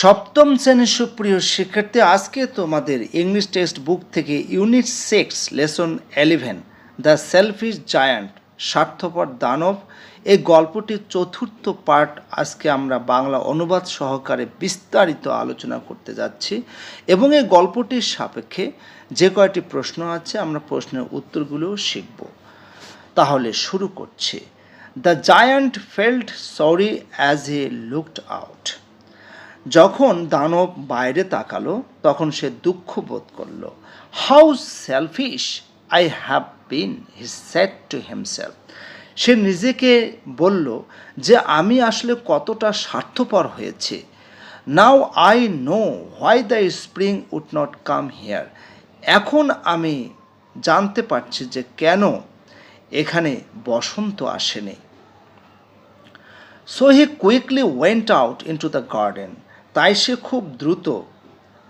সপ্তম শ্রেণির সুপ্রিয় শিক্ষার্থী, আজকে তোমাদের ইংলিশ টেক্সট বুক থেকে unit six lesson eleven the selfish giant স্বার্থপর দানব। এই গল্পটির চতুর্থ পার্ট আজকে আমরা বাংলা অনুবাদ সহকারে বিস্তারিত আলোচনা করতে যাচ্ছি। এবং এই গল্পটির সাপেক্ষে যে কয়টি প্রশ্ন আছে, আমরা প্রশ্নের উত্তরগুলোও শিখব। তাহলে শুরু করছি। The giant felt sorry as he looked out যখন দানব বাইরে তাকালো, তখন সে দুঃখ বোধ করল। How selfish I have been he said to himself সে নিজেকে বলল যে, আমি আসলে কতটা স্বার্থপর হয়েছে। Now I know why the spring would not come here এখন আমি জানতে পারছি যে, কেন এখানে বসন্ত আসেনি। So he quickly went out into the garden তাই সে খুব দ্রুত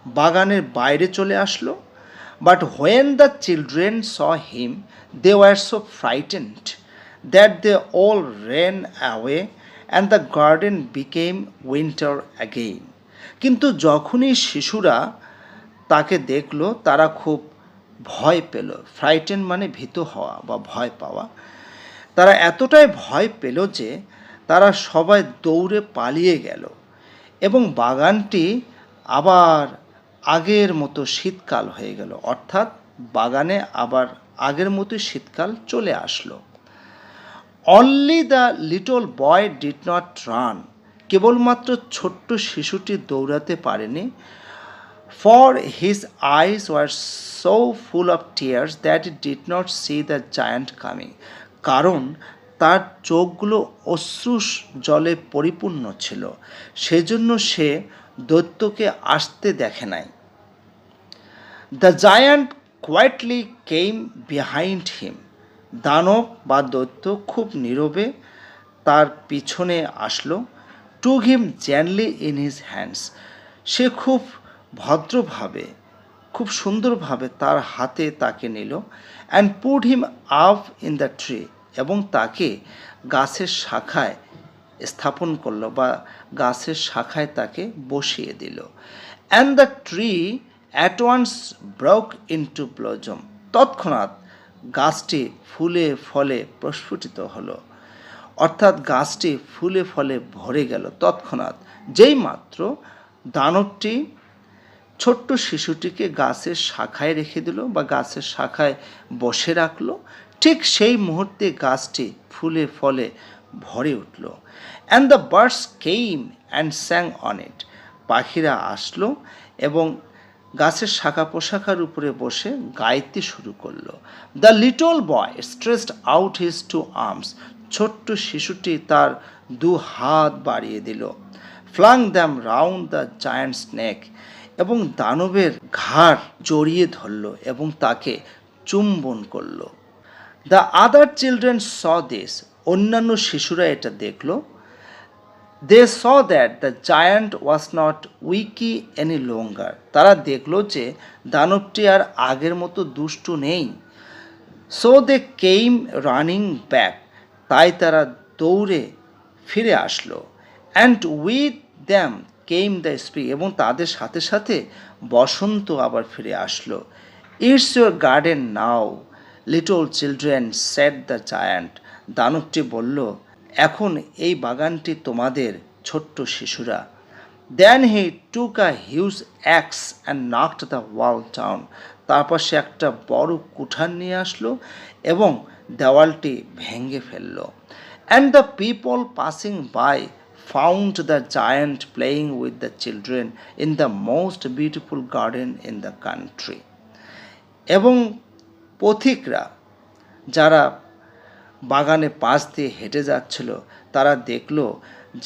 বাগানের বাইরে চলে আসলো। But when the children saw him they were so frightened that they all ran away and the garden became winter again কিন্তু যখনই শিশুরা তাকে দেখল, তারা খুব ভয় পেল। ফ্রাইটেন মানে ভীত হওয়া বা ভয় পাওয়া। তারা এতটাই ভয় পেল যে তারা সবাই দৌড়ে পালিয়ে গেল। এবং বাগানটি আবার আগের মতো শীতকাল হয়ে গেল। অর্থাৎ বাগানে আবার আগের মতো শীতকাল চলে আসলো। Only the little boy did not run কেবলমাত্র ছোট্ট শিশুটি দৌড়াতে পারেনি। For his eyes were so full of tears that it did not see the giant coming কারণ তার চোখগুলো অশ্রু জলে পরিপূর্ণ ছিল। সেজন্য সে দৈত্যকে আসতে দেখে নাই। The giant quietly came behind him দানব বা দৈত্য খুব নীরবে তার পিছনে আসলো। Took him gently in his hands সে খুব ভদ্রভাবে, খুব সুন্দরভাবে তার হাতে তাকে নিল and put him up in the tree এবং তাকে গাছের শাখায় স্থাপন করল বা গাছের শাখায় তাকে বসিয়ে দিল। And the tree at once broke into blossom তৎক্ষণাৎ গাছটি ফুলে ফলে প্রস্ফুটিত হলো। অর্থাৎ গাছটি ফুলে ফলে ভরে গেল। তৎক্ষণাৎ যেই মাত্র দানবটি ছোট্ট শিশুটিকে গাছের শাখায় রেখে দিল বা গাছের শাখায় বসে রাখল ঠিক সেই মুহূর্তে গাছটি ফুলে ফলে ভরে উঠল and the birds came and sang on it পাখিরা আসলো এবং গাছের শাখা পোশাখার উপরে বসে গাইতে শুরু করল। The little boy stretched out his two arms ছোট্ট শিশুটি তার দু হাত বাড়িয়ে দিল। Flung them round the giant's neck এবং দানবের ঘাড় জড়িয়ে ধরল এবং তাকে চুম্বন করল। The other children saw this অন্যান্য শিশুরা এটা দেখল। They saw that the giant was not wicked any longer তারা দেখল যে দানবটি আর আগের মতো দুষ্টু নেই। So they came running back তাই তারা দৌড়ে ফিরে আসলো। And with them came the spring এবং তাদের সাথে সাথে বসন্ত আবার ফিরে আসলো। It's your garden now little children said the giant দানবটি বলল, এখন এই বাগানটি তোমাদের ছোট্ট শিশুরা। Then he took a huge axe and knocked the wall down তারপর সে একটা বড় কুঠার নিয়ে আসলো এবং দেওয়ালটি ভেঙে ফেলল। And the people passing by found the giant playing with the children in the most beautiful garden in the country এবং পথিকরা যারা বাগানে পাশ দিয়ে হেঁটে যাচ্ছিল, তারা দেখল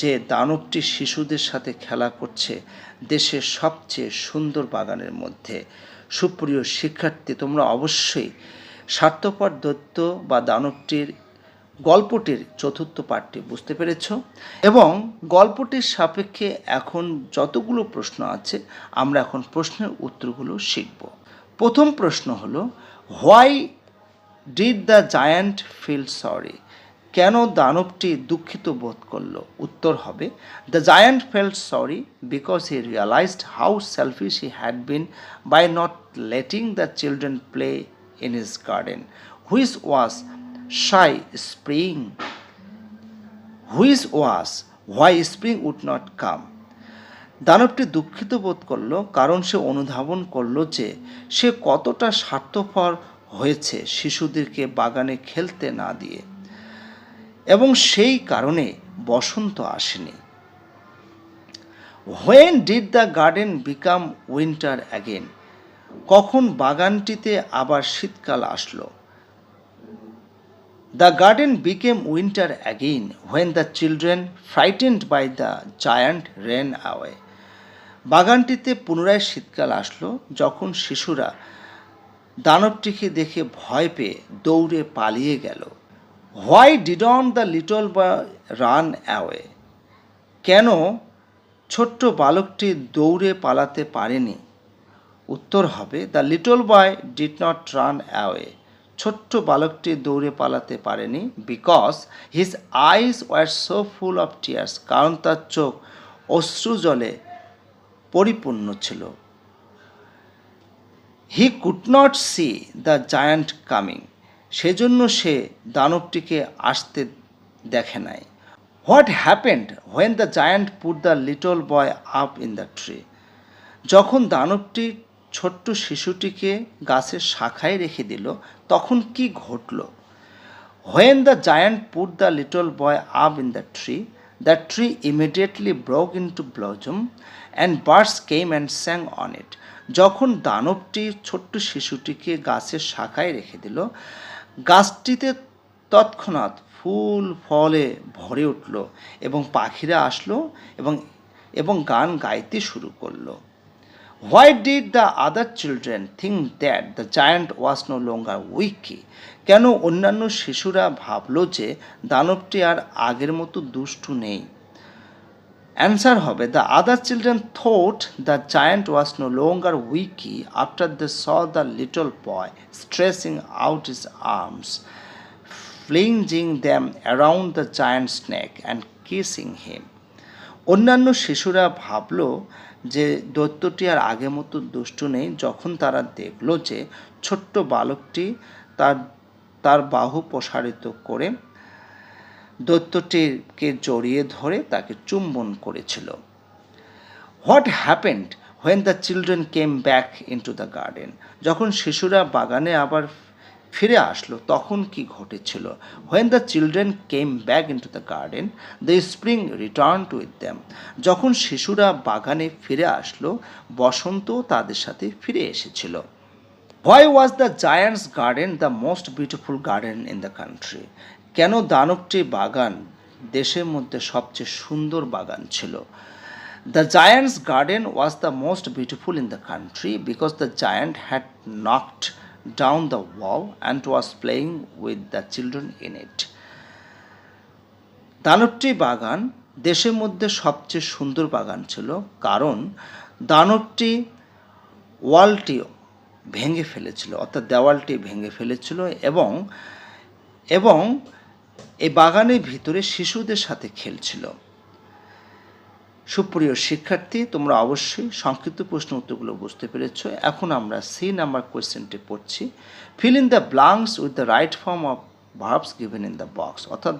যে দানবটি শিশুদের সাথে খেলা করছে দেশের সবচেয়ে সুন্দর বাগানের মধ্যে। সুপ্রিয় শিক্ষার্থী, তোমরা অবশ্যই স্বার্থপর দত্ত বা দানবটির গল্পটির চতুর্থ পাঠটি বুঝতে পেরেছ এবং গল্পটির সাপেক্ষে এখন যতগুলো প্রশ্ন আছে, আমরা এখন প্রশ্নের উত্তরগুলো শিখব। প্রথম প্রশ্ন হলো why did the giant feel sorry? কেন দানবটি দুঃখিত বোধ করল? উত্তর হবে, the giant felt sorry because he realised how selfish he had been by not letting the children play in his garden, which was why spring, which was, why spring would not come. দানবটি দুঃখিত বোধ করল, কারণ সে অনুধাবন করল যে সে কতটা স্বার্থপর হয়েছে শিশুদেরকে বাগানে খেলতে না দিয়ে। এবং সেই কারণে বসন্ত আসেনি। When did the garden become winter again কখন বাগানটিতে আবার শীতকাল আসলো? The garden became winter again when the children frightened by the giant ran away বাগানটিতে পুনরায় শীতকাল আসলো, যখন শিশুরা দানবটিকে দেখে ভয় পেয়ে দৌড়ে পালিয়ে গেল। Why didn't the little boy run away কেন ছোট্ট বালকটি দৌড়ে পালাতে পারেনি? উত্তর হবে the little boy did not run away ছোট্ট বালকটি দৌড়ে পালাতে পারেনি because his eyes were so full of tears কারণ তার চোখ অশ্রু জলে পরিপূর্ণ ছিল। He could not see the giant coming সেজন্য সে দানবটিকে আসতে দেখে নাই। What happened when the giant put the little boy up in the tree যখন দানবটি ছোট্ট শিশুটিকে গাছের শাখায় রেখে দিল, তখন কি ঘটল? When the giant put the little boy up in the tree the tree immediately broke into blossom blossom and came and sang on it যখন দানবটি ছোট্ট শিশুটিকে গাছের শাখায় রেখে দিল, গাছটিতে তৎক্ষণাৎ ফুল, ফলে ভরে উঠল এবং পাখিরা আসলো এবং এবং গান গাইতে শুরু করল। Why did the other children think that the giant was no longer wicked কেন অন্যান্য শিশুরা ভাবলো যে দানবটি আর আগের মতো দুষ্টু নেই? অ্যান্সার হবে the other children thought the giant was no longer wicked after the saw the little boy stretching out his arms flinging them around the giant's neck and kissing him অন্যান্য শিশুরা ভাবলো যে দৈত্যটি আর আগের মতো দুষ্টু নেই। যখন তারা দেখল যে ছোট্ট বালকটি তার তার বাহু প্রসারিত করে দৈত্যটিকে জড়িয়ে ধরে তাকে চুম্বন করেছিল। What happened when the children came back into the garden. যখন শিশুরা বাগানে আবার ফিরে আসলো। তখন কি ঘটেছিল? When the children came back into the garden the spring return too with them যখন শিশুরা বাগানে ফিরে আসলো, বসন্ত তাদের সাথে ফিরে এসেছিল। Why was the giant's garden the most beautiful garden in the country কেন দানবটি বাগান দেশের মধ্যে সবচেয়ে সুন্দর বাগান ছিল? The giant's garden was the most beautiful in the country because the giant had knocked down the wall and was playing with the children in it. দানবটি বাগান দেশের মধ্যে সবচেয়ে সুন্দর বাগান ছিল, কারণ দানবটি ওয়ালটি ভেঙে ফেলেছিল, অর্থাৎ দেওয়ালটি ভেঙে ফেলেছিল এবং এবং এই বাগানের ভিতরে শিশুদের সাথে খেলছিল সুপ্রিয় শিক্ষার্থী, তোমরা অবশ্যই সংক্ষিপ্ত প্রশ্ন উত্তরগুলো বুঝতে পেরেছ। এখন আমরা সি নাম্বার কোয়েশ্চেনটি পড়ছি। Fill in the blanks with the right form of verbs given in the box অর্থাৎ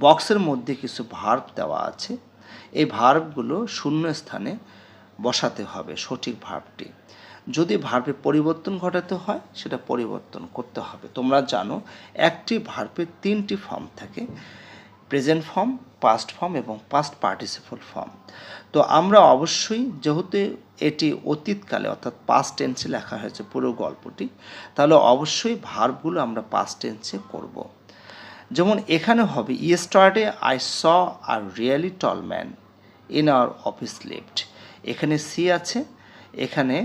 বক্সের মধ্যে কিছু ভার্ব দেওয়া আছে। এই ভার্বগুলো শূন্য স্থানে বসাতে হবে সঠিক ভার্বটি যদি ভার্বে পরিবর্তন ঘটাতে হয়, সেটা পরিবর্তন করতে হবে। তোমরা জানো, একটি ভার্বের তিনটি ফর্ম থাকে। প্রেজেন্ট ফর্ম পাস্ট ফর্ম এবং পাস্ট পার্টিসিপল ফর্ম তো আমরা অবশ্যই যেহেতু এটি অতীতকালে অর্থাৎ পাস্ট টেন্সে লেখা হয়েছে পুরো গল্পটি, তাহলে অবশ্যই ভার্বগুলো আমরা পাস্ট টেন্সে করব। যেমন এখানে হবে yesterday I saw a really tall man in our office lift এখানে সি আছে, এখানে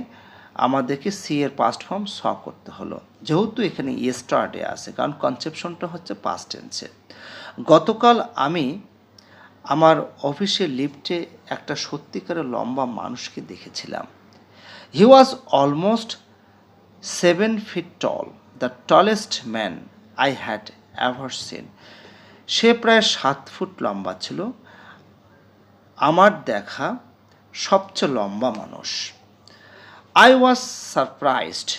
আমাদেরকে সি এর পাস্ট ফর্ম স করতে হলো। যেহেতু এখানে ইয়েস্টারডে আছে, কারণ কনসেপশনটা হচ্ছে পাস্ট টেন্সে গতকাল আমি আমার অফিসের লিফটে একটা সত্যিকারের লম্বা মানুষকে দেখেছিলাম। He was almost seven feet tall the tallest man I had ever seen সে প্রায় সাত ফুট লম্বা ছিল। আমার দেখা সবচেয়ে লম্বা মানুষ। আই ওয়াজ সারপ্রাইজড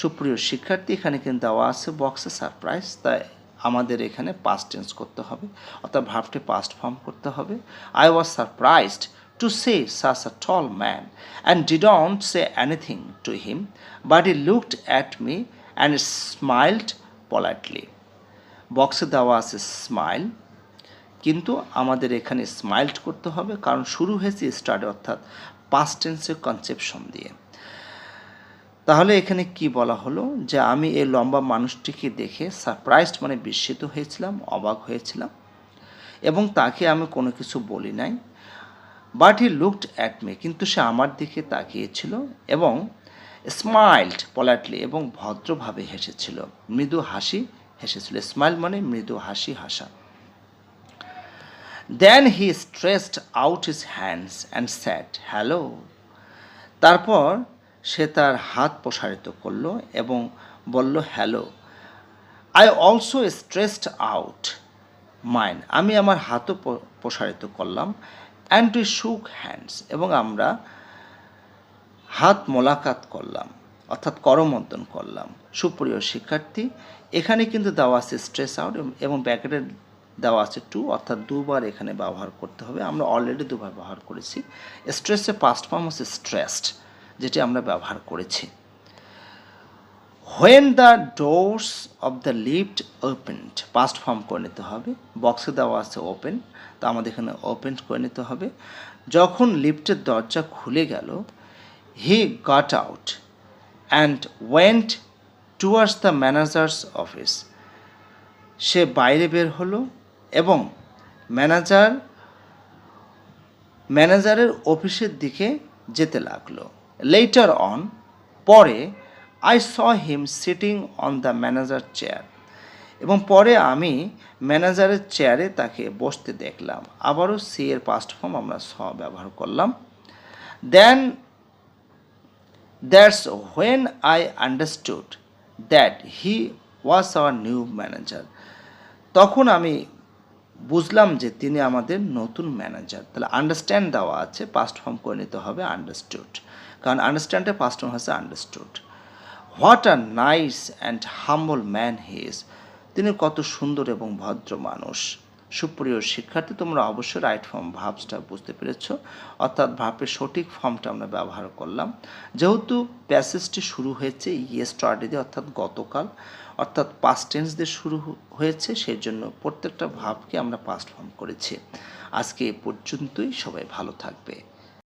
সুপ্রিয় শিক্ষার্থী, এখানে কিন্তু দেওয়া আছে বক্সে সারপ্রাইজ তাই আমাদের এখানে পাস্ট টেন্স করতে হবে, অর্থাৎ ভার্বটি পাস্ট ফর্ম করতে হবে। I was surprised to see such a tall man and didn't say anything to him but he looked at me and smiled politely বক্সে দেওয়া আছে স্মাইল কিন্তু আমাদের এখানে স্মাইল্ড করতে হবে, কারণ শুরু হয়েছে স্টার্টে অর্থাৎ পাস্ট টেন্সের কনসেপশন দিয়ে। তাহলে এখানে কি বলা হলো? যে আমি এই লম্বা মানুষটিকে দেখে সারপ্রাইজড মানে বিস্মিত হয়েছিলাম, অবাক হয়েছিলাম, এবং তাকে আমি কোনো কিছু বলি নাই। But he looked at me কিন্তু সে আমার দিকে তাকিয়েছিল এবং স্মাইল্ড পলাইটলি এবং ভদ্রভাবে হেসেছিল। মৃদু হাসি হেসেছিল। স্মাইল মানে মৃদু হাসি হাসা। Then he stretched out his hands and said hello তারপর সে তার হাত প্রসারিত করল এবং বলল, hello I also stretched out mine আমি আমার হাতও প্রসারিত করলাম অ্যান্ড টু শুক হ্যান্ডস এবং আমরা হাত মোলাকাত করলাম, অর্থাৎ করমর্দন করলাম। সুপ্রিয় শিক্ষার্থী, এখানে কিন্তু দেওয়া আছে স্ট্রেস আউট এবং ব্যাকেটে দেওয়া আছে টু অর্থাৎ দুবার এখানে ব্যবহার করতে হবে। আমরা অলরেডি দুবার ব্যবহার করেছি। স্ট্রেসের পাস্ট ফর্ম হচ্ছে স্ট্রেসড যেটি আমরা ব্যবহার করেছি। When the doors of the lift opened past form করে নিতে হবে বক্সে দেওয়া আছে ওপেন তো আমাদের এখানে ওপেন করে নিতে হবে। যখন লিফটের দরজা খুলে গেল he got out and went towards the manager's office সে বাইরে বের হলো এবং ম্যানেজার ম্যানেজারের অফিসের দিকে যেতে লাগল। লেটার অন পরে I saw him sitting on the manager chair এবং পরে আমি ম্যানেজারের চেয়ারে তাকে বসতে দেখলাম। আবারও সি এর পাস্ট ফর্ম আমরা স ব্যবহার করলাম। Then that's when I understood that he was our new manager তখন আমি বুঝলাম যে তিনি আমাদের নতুন ম্যানেজার তাহলে আন্ডারস্ট্যান্ড দেওয়া আছে পাস্ট ফর্ম করে নিতে হবে আন্ডারস্টুড কারণ আন্ডারস্ট্যান্ডের পাস্ট ফর্ম হচ্ছে understood what a nice and humble man he is তিনি কত সুন্দর এবং ভদ্র মানুষ। সুপ্রিয় শিক্ষার্থী, তোমরা অবশ্যই রাইট ফর্ম ভাবসটা বুঝতে পেরেছ। অর্থাৎ ভাবের সঠিক ফর্মটা আমরা ব্যবহার করলাম। যেহেতু প্যাসেজটি শুরু হয়েছে ইয়েস্টারডে দিয়ে, অর্থাৎ গতকাল, অর্থাৎ পাস্ট টেন্স দিয়ে শুরু হয়েছে সেই জন্য প্রত্যেকটা ভাবকে আমরা পাস্ট ফর্ম করেছি। আজকে এ পর্যন্তই, সবাই ভালো থাকবে।